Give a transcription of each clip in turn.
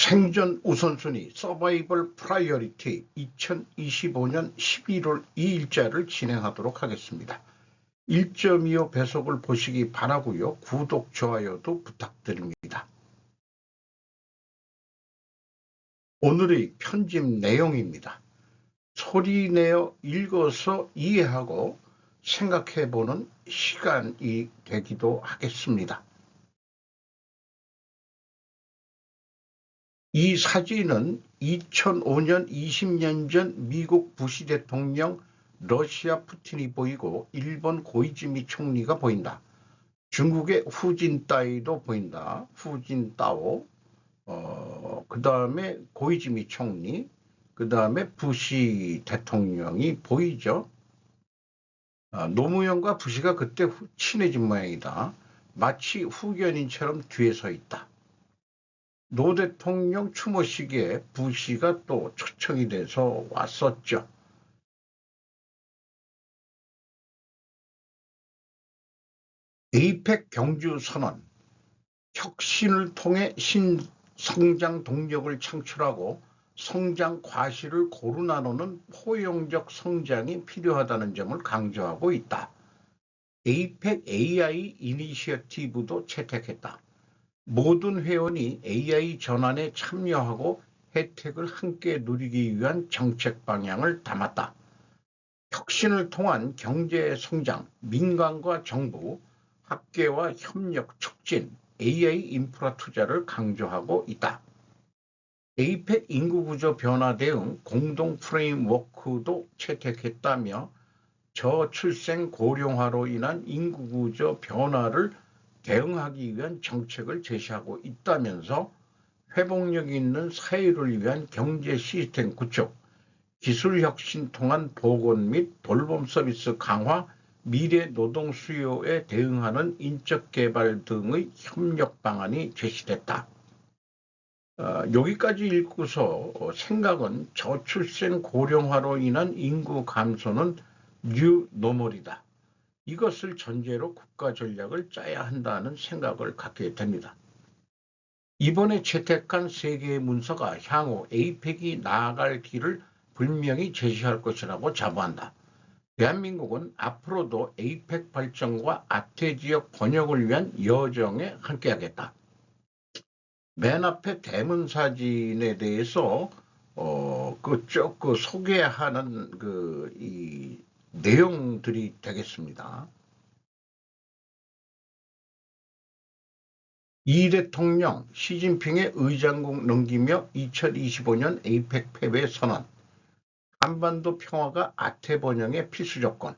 생존 우선순위 서바이벌 프라이어리티 2025년 11월 2일자를 진행하도록 하겠습니다. 1.25 배속을 보시기 바라고요. 구독, 좋아요도 부탁드립니다. 오늘의 편집 내용입니다. 소리내어 읽어서 이해하고 생각해보는 시간이 되기도 하겠습니다. 이 사진은 2005년 20년 전 미국 부시 대통령 러시아 푸틴이 보이고 일본 고이즈미 총리가 보인다. 중국의 후진따이도 보인다. 후진 따오. 어, 그 다음에 고이즈미 총리. 그 다음에 부시 대통령이 보이죠. 아, 노무현과 부시가 그때 후, 친해진 모양이다. 마치 후견인처럼 뒤에 서 있다. 노 대통령 추모 시기에 부시가 또 초청이 돼서 왔었죠. 에이펙 경주 선언, 혁신을 통해 신성장 동력을 창출하고 성장 과실을 고루 나누는 포용적 성장이 필요하다는 점을 강조하고 있다. 에이펙 AI 이니시어티브도 채택했다. 모든 회원이 AI 전환에 참여하고 혜택을 함께 누리기 위한 정책 방향을 담았다. 혁신을 통한 경제 성장, 민간과 정부, 학계와 협력 촉진, AI 인프라 투자를 강조하고 있다. 에이펙 인구 구조 변화 대응 공동 프레임워크도 채택했다며 저출생 고령화로 인한 인구 구조 변화를 대응하기 위한 정책을 제시하고 있다면서 회복력 있는 사회를 위한 경제 시스템 구축, 기술 혁신 통한 보건 및 돌봄 서비스 강화, 미래 노동 수요에 대응하는 인적 개발 등의 협력 방안이 제시됐다. 어, 여기까지 읽고서 생각은 저출생 고령화로 인한 인구 감소는 뉴 노멀이다. 이것을 전제로 국가 전략을 짜야 한다는 생각을 갖게 됩니다. 이번에 채택한 세 개의 문서가 향후 에이펙이 나아갈 길을 분명히 제시할 것이라고 자부한다. 대한민국은 앞으로도 에이펙 발전과 아태 지역 번역을 위한 여정에 함께하겠다. 맨 앞에 대문 사진에 대해서 어, 그쪽 그 소개하는 그 이 내용들이 되겠습니다. 이 대통령 시진핑의 의장국 넘기며 2025년 에이펙 패배 선언, 한반도 평화가 아태 번영의 필수 조건,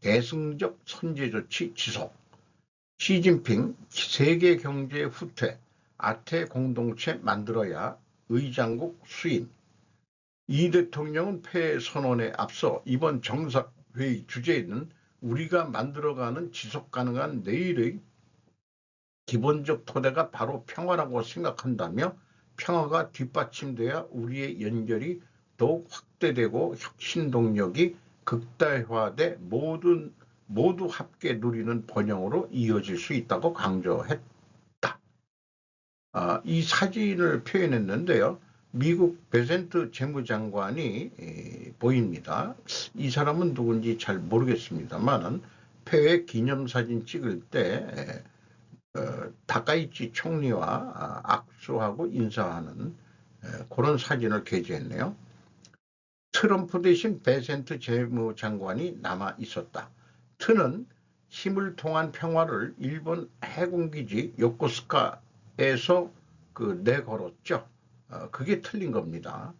대승적 선제 조치 지속, 시진핑 세계 경제 후퇴, 아태 공동체 만들어야 의장국 수임. 이 대통령은 폐 선언에 앞서 이번 정상 회의 주제는 우리가 만들어가는 지속 가능한 내일의 기본적 토대가 바로 평화라고 생각한다며 평화가 뒷받침돼야 우리의 연결이 더욱 확대되고 혁신 동력이 극다화돼 모든 모두 함께 누리는 번영으로 이어질 수 있다고 강조했다. 아, 이 사진을 표현했는데요. 미국 베센트 재무장관이 보입니다. 이 사람은 누군지 잘 모르겠습니다만 폐회 기념사진 찍을 때 어, 다카이치 총리와 아, 악수하고 인사하는 그런 사진을 게재했네요. 트럼프 대신 베센트 재무장관이 남아 있었다. 트는 힘을 통한 평화를 일본 해군기지 요코스카에서 그 내걸었죠. 어, 그게 틀린 겁니다.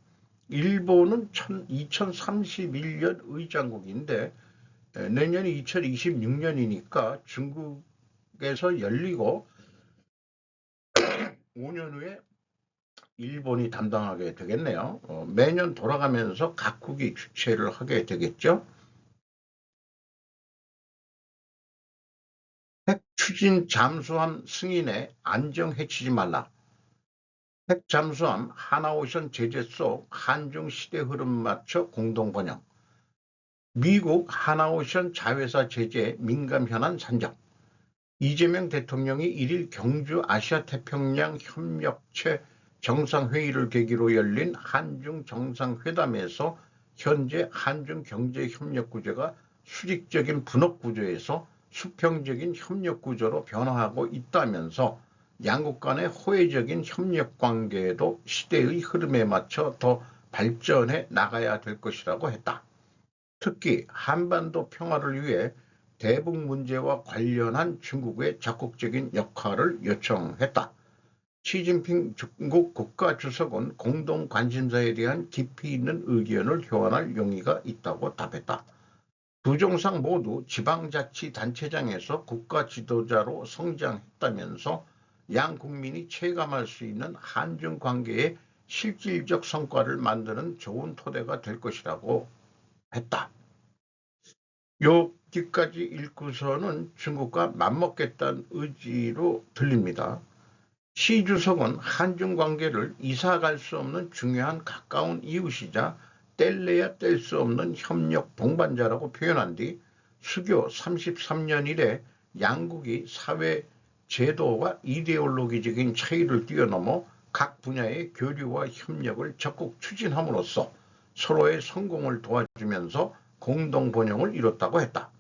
일본은 2031년 의장국인데 내년이 2026년이니까 중국에서 열리고 5년 후에 일본이 담당하게 되겠네요. 어, 매년 돌아가면서 각국이 주최를 하게 되겠죠. 핵 추진 잠수함 승인에 안정 해치지 말라. 핵 잠수함 하나오션 제재 속 한중 시대 흐름 맞춰 공동 번영. 미국 하나오션 자회사 제재 민감 현안 산정. 이재명 대통령이 1일 경주 아시아 태평양 협력체 정상회의를 계기로 열린 한중 정상회담에서 현재 한중 경제협력구조가 수직적인 분업구조에서 수평적인 협력구조로 변화하고 있다면서 양국 간의 호혜적인 협력 관계도 시대의 흐름에 맞춰 더 발전해 나가야 될 것이라고 했다. 특히 한반도 평화를 위해 대북 문제와 관련한 중국의 적극적인 역할을 요청했다. 시진핑 중국 국가주석은 공동 관심사에 대한 깊이 있는 의견을 교환할 용의가 있다고 답했다. 두 정상 모두 지방자치단체장에서 국가 지도자로 성장했다면서 양 국민이 체감할 수 있는 한중 관계의 실질적 성과를 만드는 좋은 토대가 될 것이라고 했다. 여기까지 읽고서는 중국과 맞먹겠다는 의지로 들립니다. 시 주석은 한중 관계를 이사갈 수 없는 중요한 가까운 이웃이자 뗄래야 뗄 수 없는 협력 동반자라고 표현한 뒤 수교 33년 이래 양국이 사회 제도와 이데올로기적인 차이를 뛰어넘어 각 분야의 교류와 협력을 적극 추진함으로써 서로의 성공을 도와주면서 공동 번영을 이뤘다고 했다.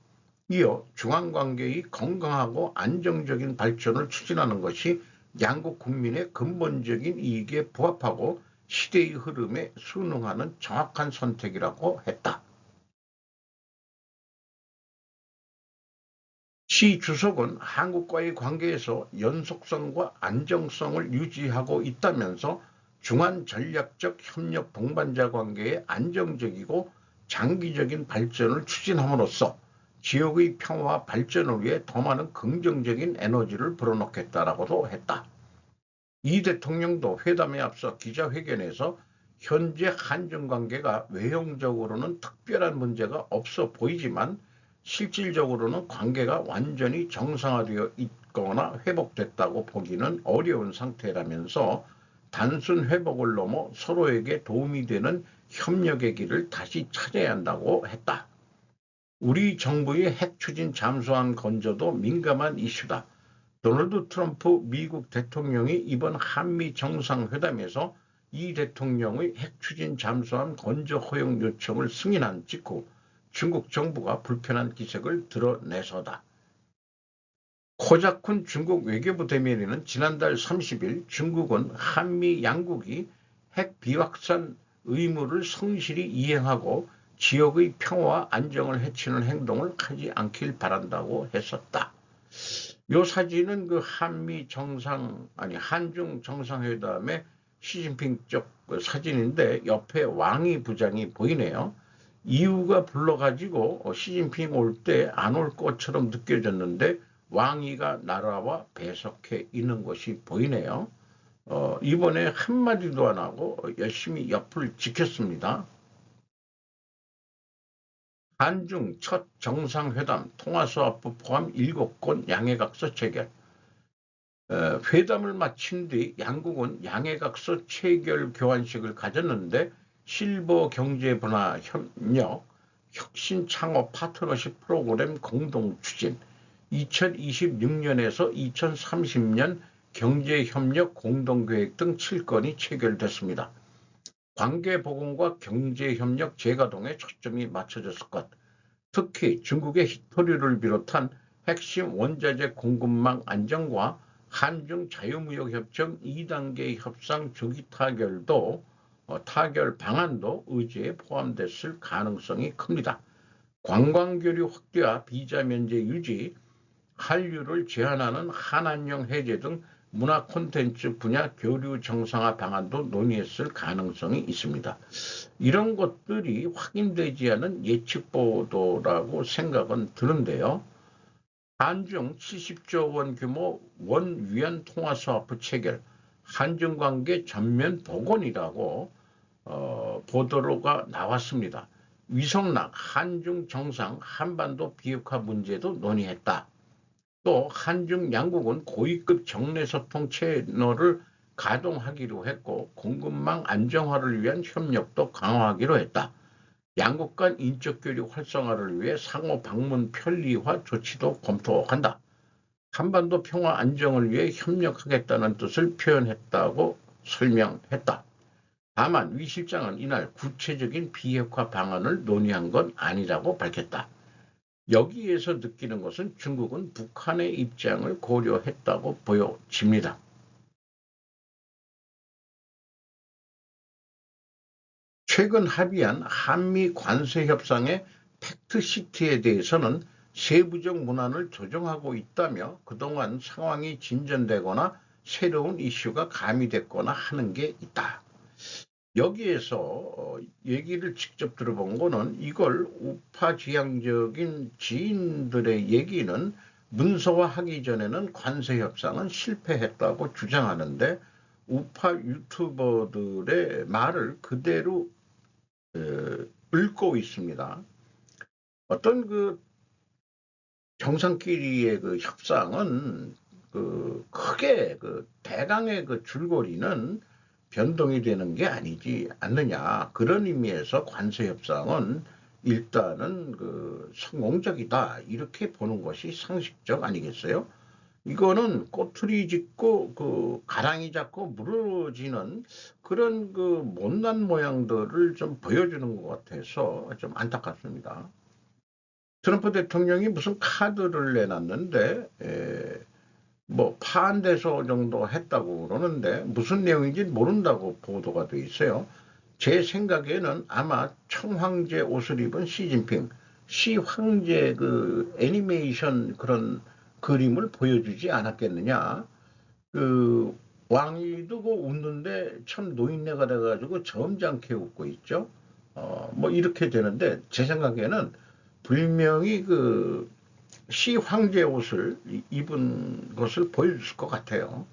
이어 중앙관계의 건강하고 안정적인 발전을 추진하는 것이 양국 국민의 근본적인 이익에 부합하고 시대의 흐름에 순응하는 정확한 선택이라고 했다. 시 주석은 한국과의 관계에서 연속성과 안정성을 유지하고 있다면서 중한 전략적 협력 동반자 관계의 안정적이고 장기적인 발전을 추진함으로써 지역의 평화와 발전을 위해 더 많은 긍정적인 에너지를 불어넣겠다라고도 했다. 이 대통령도 회담에 앞서 기자회견에서 현재 한중 관계가 외형적으로는 특별한 문제가 없어 보이지만 실질적으로는 관계가 완전히 정상화되어 있거나 회복됐다고 보기는 어려운 상태라면서 단순 회복을 넘어 서로에게 도움이 되는 협력의 길을 다시 찾아야 한다고 했다. 우리 정부의 핵 추진 잠수함 건조도 민감한 이슈다. 도널드 트럼프 미국 대통령이 이번 한미 정상회담에서 이 대통령의 핵 추진 잠수함 건조 허용 요청을 승인한 직후 중국 정부가 불편한 기색을 드러내서다. 코자쿤 중국 외교부 대변인은 지난달 30일 중국은 한미 양국이 핵 비확산 의무를 성실히 이행하고 지역의 평화와 안정을 해치는 행동을 하지 않길 바란다고 했었다. 이 사진은 그 한미 정상 아니 한중 정상회담의 시진핑 쪽그 사진인데 옆에 왕이 부장이 보이네요. 이유가 불러가지고 시진핑 올 때 안 올 것처럼 느껴졌는데 왕이가 나라와 배석해 있는 것이 보이네요. 어, 이번에 한마디도 안 하고 열심히 옆을 지켰습니다. 한중 첫 정상회담 통화수합부 포함 7건 양해각서 체결. 어, 회담을 마친 뒤 양국은 양해각서 체결 교환식을 가졌는데 실버 경제분화 협력, 혁신 창업 파트너십 프로그램 공동 추진, 2026년에서 2030년 경제협력 공동계획 등 7건이 체결됐습니다. 관계보건과 경제협력 재가동에 초점이 맞춰졌을 것. 특히 중국의 히토리를 비롯한 핵심 원자재 공급망 안정과 한중 자유무역협정 2단계 협상 조기 타결도 어, 타결 방안도 의제에 포함됐을 가능성이 큽니다. 관광교류 확대와 비자 면제 유지, 한류를 제한하는 한한령 해제 등 문화 콘텐츠 분야 교류 정상화 방안도 논의했을 가능성이 있습니다. 이런 것들이 확인되지 않은 예측 보도라고 생각은 드는데요. 한중 70조 원 규모 원 위안 통화 사업부 체결, 한중 관계 전면 복원이라고 어, 보도가 나왔습니다. 위성락 한중 정상 한반도 비핵화 문제도 논의했다. 또 한중 양국은 고위급 정례 소통 채널을 가동하기로 했고 공급망 안정화를 위한 협력도 강화하기로 했다. 양국 간 인적 교류 활성화를 위해 상호 방문 편리화 조치도 검토한다. 한반도 평화 안정을 위해 협력하겠다는 뜻을 표현했다고 설명했다. 다만 위 실장은 이날 구체적인 비핵화 방안을 논의한 건 아니라고 밝혔다. 여기에서 느끼는 것은 중국은 북한의 입장을 고려했다고 보여집니다. 최근 합의한 한미 관세 협상의 팩트시트에 대해서는 세부적 문안을 조정하고 있다며 그동안 상황이 진전되거나 새로운 이슈가 가미됐거나 하는 게 있다. 여기에서 어, 얘기를 직접 들어본 거는 이걸 우파 지향적인 지인들의 얘기는 문서화하기 전에는 관세 협상은 실패했다고 주장하는데 우파 유튜버들의 말을 그대로 읊고 있습니다. 어떤 그 정상끼리의 그 협상은 그 크게 그 대강의 그 줄거리는 변동이 되는 게 아니지 않느냐 그런 의미에서 관세 협상은 일단은 그 성공적이다 이렇게 보는 것이 상식적 아니겠어요? 이거는 꼬투리 짓고 그 가랑이 잡고 무너지는 그런 그 못난 모양들을 좀 보여주는 것 같아서 좀 안타깝습니다. 트럼프 대통령이 무슨 카드를 내놨는데 에, 뭐 파한대소 정도 했다고 그러는데 무슨 내용인지 모른다고 보도가 돼 있어요. 제 생각에는 아마 청황제 옷을 입은 시진핑, 시황제 그 애니메이션 그런 그림을 보여주지 않았겠느냐. 그 왕이도 그 웃는데 참 노인네가 돼가지고 점잖게 웃고 있죠. 어, 뭐 이렇게 되는데 제 생각에는 분명히 그 시 황제 옷을 입은 것을 보여줄 것 같아요.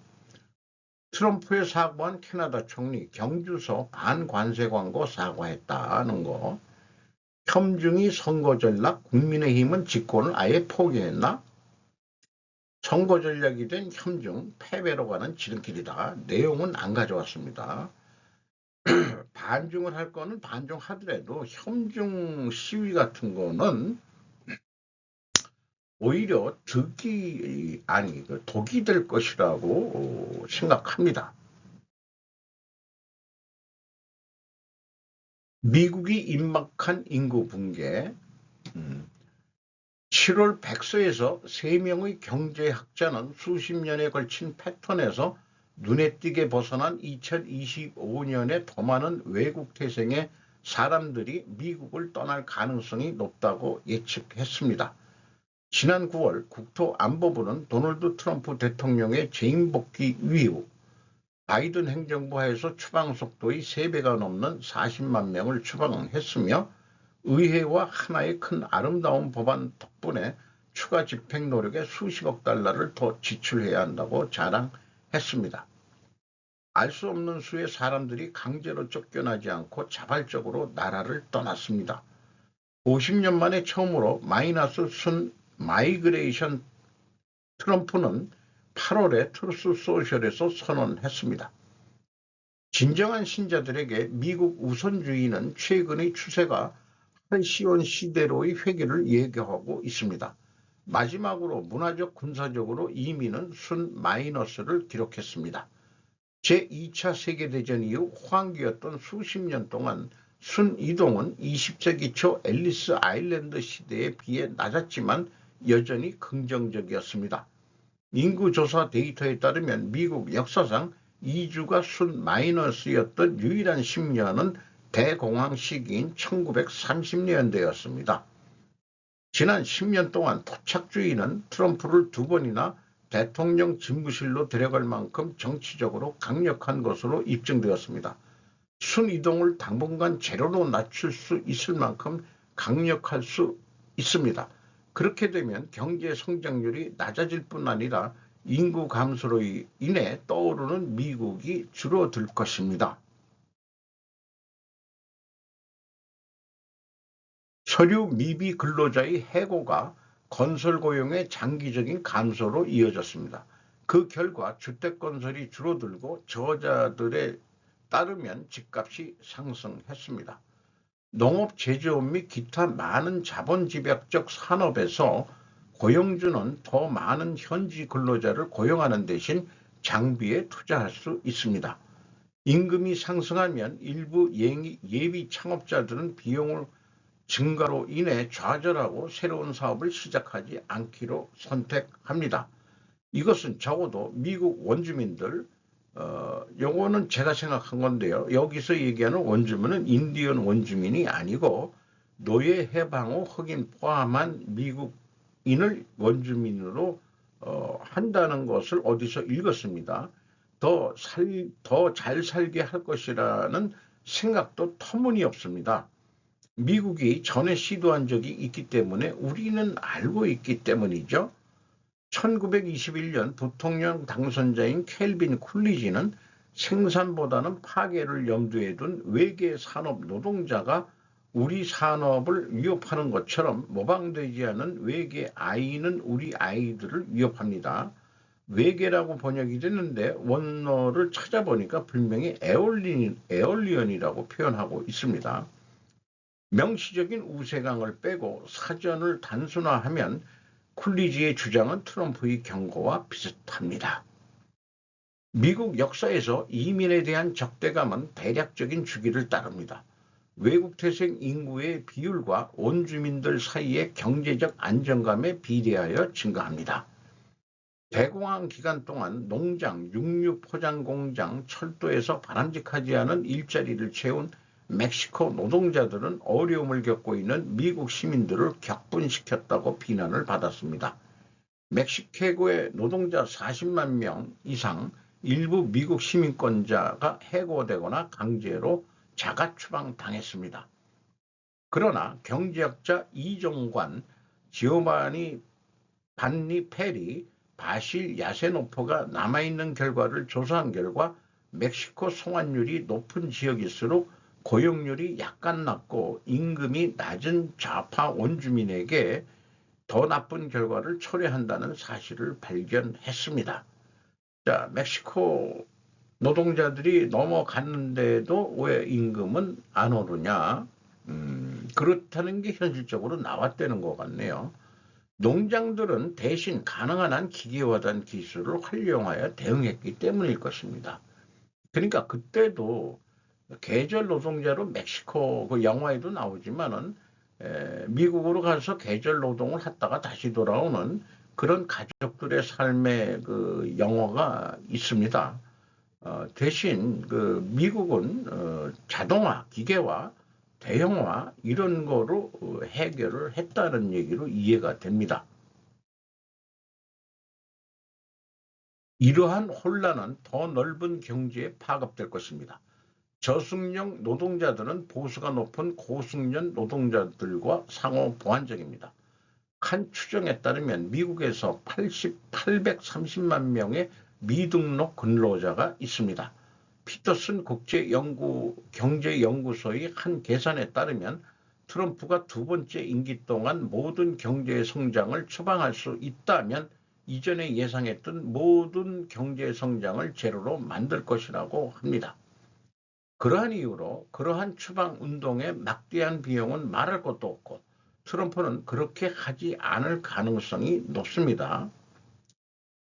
트럼프의 사과한 캐나다 총리 경주서 반관세 광고 사과했다는 거. 혐중이 선거 전략 국민의힘은 집권을 아예 포기했나? 선거 전략이 된 혐중 패배로 가는 지름길이다. 내용은 안 가져왔습니다. 반중을 할 거는 반중하더라도 혐중 시위 같은 거는 오히려 득이 아니 그 독이 될 것이라고 생각합니다. 미국이 임박한 인구 붕괴, 음, 7월 백서에서 3명의 경제학자는 수십 년에 걸친 패턴에서 눈에 띄게 벗어난 2025년에 더 많은 외국 태생의 사람들이 미국을 떠날 가능성이 높다고 예측했습니다. 지난 9월 국토안보부는 도널드 트럼프 대통령의 재임 복귀 이후 바이든 행정부 하에서 추방 속도의 3배가 넘는 40만 명을 추방했으며 의회와 하나의 큰 아름다운 법안 덕분에 추가 집행 노력에 수십억 달러를 더 지출해야 한다고 자랑했습니다. 알 수 없는 수의 사람들이 강제로 쫓겨나지 않고 자발적으로 나라를 떠났습니다. 50년 만에 처음으로 마이너스 순 마이그레이션 트럼프는 8월에 트루스 소셜에서 선언했습니다. 진정한 신자들에게 미국 우선주의는 최근의 추세가 한시온 시대로의 회귀를 예고하고 있습니다. 마지막으로 문화적 군사적으로 이민은 순 마이너스를 기록했습니다. 제2차 세계대전 이후 호황기였던 수십 년 동안 순 이동은 20세기 초 앨리스 아일랜드 시대에 비해 낮았지만 여전히 긍정적이었습니다. 인구조사 데이터에 따르면 미국 역사상 2주가 순 마이너스였던 유일한 10년은 대공황 시기인 1930년대였습니다. 지난 10년 동안 토착주의는 트럼프를 두 번이나 대통령 집무실로 데려갈 만큼 정치적으로 강력한 것으로 입증되었습니다. 순이동을 당분간 제로로 낮출 수 있을 만큼 강력할 수 있습니다. 그렇게 되면 경제 성장률이 낮아질 뿐 아니라 인구 감소로 인해 떠오르는 미국이 줄어들 것입니다. 서류 미비 근로자의 해고가 건설 고용의 장기적인 감소로 이어졌습니다. 그 결과 주택건설이 줄어들고 저자들에 따르면 집값이 상승했습니다. 농업, 제조업 및 기타 많은 자본 집약적 산업에서 고용주는 더 많은 현지 근로자를 고용하는 대신 장비에 투자할 수 있습니다. 임금이 상승하면 일부 예비, 예비 창업자들은 비용을 증가로 인해 좌절하고 새로운 사업을 시작하지 않기로 선택합니다. 이것은 적어도 미국 원주민들 어, 요거는 제가 생각한 건데요. 여기서 얘기하는 원주민은 인디언 원주민이 아니고 노예 해방 후 흑인 포함한 미국인을 원주민으로 어, 한다는 것을 어디서 읽었습니다. 더 살, 더 잘 살게 할 것이라는 생각도 터무니없습니다. 미국이 전에 시도한 적이 있기 때문에 우리는 알고 있기 때문이죠. 1921년 부통령 당선자인 켈빈 쿨리지는 생산보다는 파괴를 염두에 둔 외계 산업 노동자가 우리 산업을 위협하는 것처럼 모방되지 않은 외계 아이는 우리 아이들을 위협합니다. 외계라고 번역이 됐는데 원어를 찾아보니까 분명히 에올린, 에올리언이라고 표현하고 있습니다. 명시적인 우세강을 빼고 사전을 단순화하면 쿨리지의 주장은 트럼프의 경고와 비슷합니다. 미국 역사에서 이민에 대한 적대감은 대략적인 주기를 따릅니다. 외국 태생 인구의 비율과 원주민들 사이의 경제적 안정감에 비례하여 증가합니다. 대공황 기간 동안 농장, 육류 포장 공장, 철도에서 바람직하지 않은 일자리를 채운 멕시코 노동자들은 어려움을 겪고 있는 미국 시민들을 격분시켰다고 비난을 받았습니다. 멕시코의 노동자 40만 명 이상 일부 미국 시민권자가 해고되거나 강제로 자가 추방당했습니다. 그러나 경제학자 이종관, 지오마니 반니 페리, 바실 야세노프가 남아있는 결과를 조사한 결과 멕시코 송환율이 높은 지역일수록 고용률이 약간 낮고 임금이 낮은 좌파 원주민에게 더 나쁜 결과를 초래한다는 사실을 발견했습니다. 자, 멕시코 노동자들이 넘어갔는데도 왜 임금은 안 오르냐? 음, 그렇다는 게 현실적으로 나왔다는 것 같네요. 농장들은 대신 가능한 한 기계화된 기술을 활용하여 대응했기 때문일 것입니다. 그러니까 그때도 계절 노동자로 멕시코 그 영화에도 나오지만은 에, 미국으로 가서 계절 노동을 했다가 다시 돌아오는 그런 가족들의 삶의 그 영화가 있습니다. 어, 대신 그 미국은 어, 자동화, 기계화, 대형화 이런 거로 어, 해결을 했다는 얘기로 이해가 됩니다. 이러한 혼란은 더 넓은 경제에 파급될 것입니다. 저숙련 노동자들은 보수가 높은 고숙련 노동자들과 상호 보완적입니다. 한 추정에 따르면 미국에서 80, 830만 명의 미등록 근로자가 있습니다. 피터슨 국제연구 경제연구소의 한 계산에 따르면 트럼프가 두 번째 임기 동안 모든 경제 성장을 처방할 수 있다면 이전에 예상했던 모든 경제 성장을 제로로 만들 것이라고 합니다. 그러한 이유로 그러한 추방 운동의 막대한 비용은 말할 것도 없고 트럼프는 그렇게 하지 않을 가능성이 높습니다.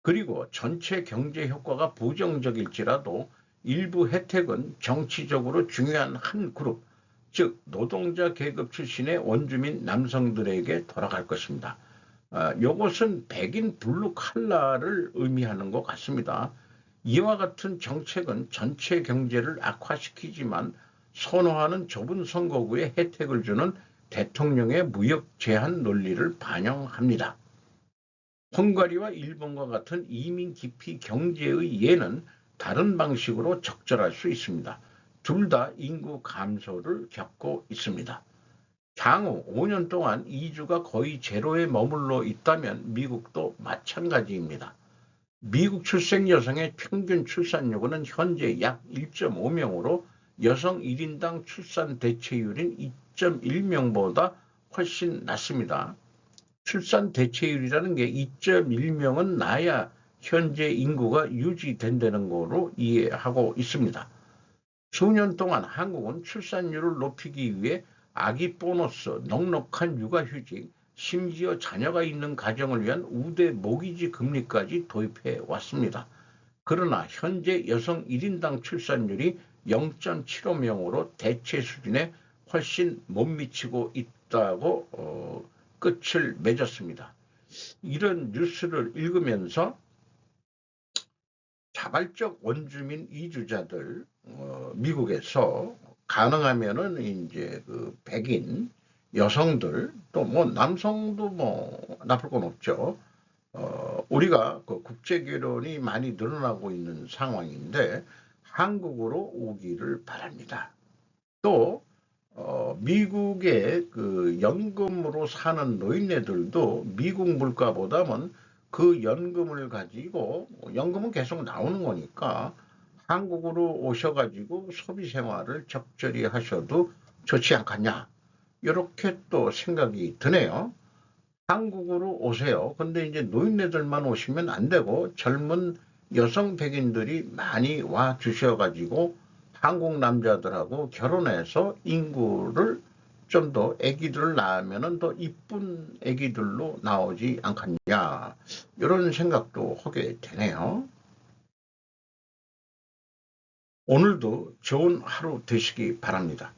그리고 전체 경제 효과가 부정적일지라도 일부 혜택은 정치적으로 중요한 한 그룹, 즉 노동자 계급 출신의 원주민 남성들에게 돌아갈 것입니다. 아, 이것은 백인 블루 칼라를 의미하는 것 같습니다. 이와 같은 정책은 전체 경제를 악화시키지만 선호하는 좁은 선거구에 혜택을 주는 대통령의 무역 제한 논리를 반영합니다. 헝가리와 일본과 같은 이민 깊이 경제의 예는 다른 방식으로 적절할 수 있습니다. 둘 다 인구 감소를 겪고 있습니다. 향후 5년 동안 이주가 거의 제로에 머물러 있다면 미국도 마찬가지입니다. 미국 출생 여성의 평균 출산율은 현재 약 1.5명으로 여성 1인당 출산 대체율인 2.1명보다 훨씬 낮습니다. 출산 대체율이라는 게 2.1명은 나야 현재 인구가 유지된다는 거로 이해하고 있습니다. 수년 동안 한국은 출산율을 높이기 위해 아기 보너스, 넉넉한 육아휴직, 심지어 자녀가 있는 가정을 위한 우대 모기지 금리까지 도입해 왔습니다. 그러나 현재 여성 1인당 출산율이 0.75명으로 대체 수준에 훨씬 못 미치고 있다고 어, 끝을 맺었습니다. 이런 뉴스를 읽으면서 자발적 원주민 이주자들 어, 미국에서 가능하면은 이제 그 백인 여성들 또 뭐 남성도 뭐 나쁠 건 없죠. 어, 우리가 그 국제 결혼이 많이 늘어나고 있는 상황인데 한국으로 오기를 바랍니다. 또 어, 미국의 그 연금으로 사는 노인네들도 미국 물가보다는 그 연금을 가지고 연금은 계속 나오는 거니까 한국으로 오셔가지고 소비 생활을 적절히 하셔도 좋지 않겠냐 이렇게 또 생각이 드네요. 한국으로 오세요. 근데 이제 노인네들만 오시면 안 되고 젊은 여성 백인들이 많이 와 주셔가지고 한국 남자들하고 결혼해서 인구를 좀 더 아기들을 낳으면은 더 이쁜 아기들로 나오지 않겠냐 이런 생각도 하게 되네요. 오늘도 좋은 하루 되시기 바랍니다.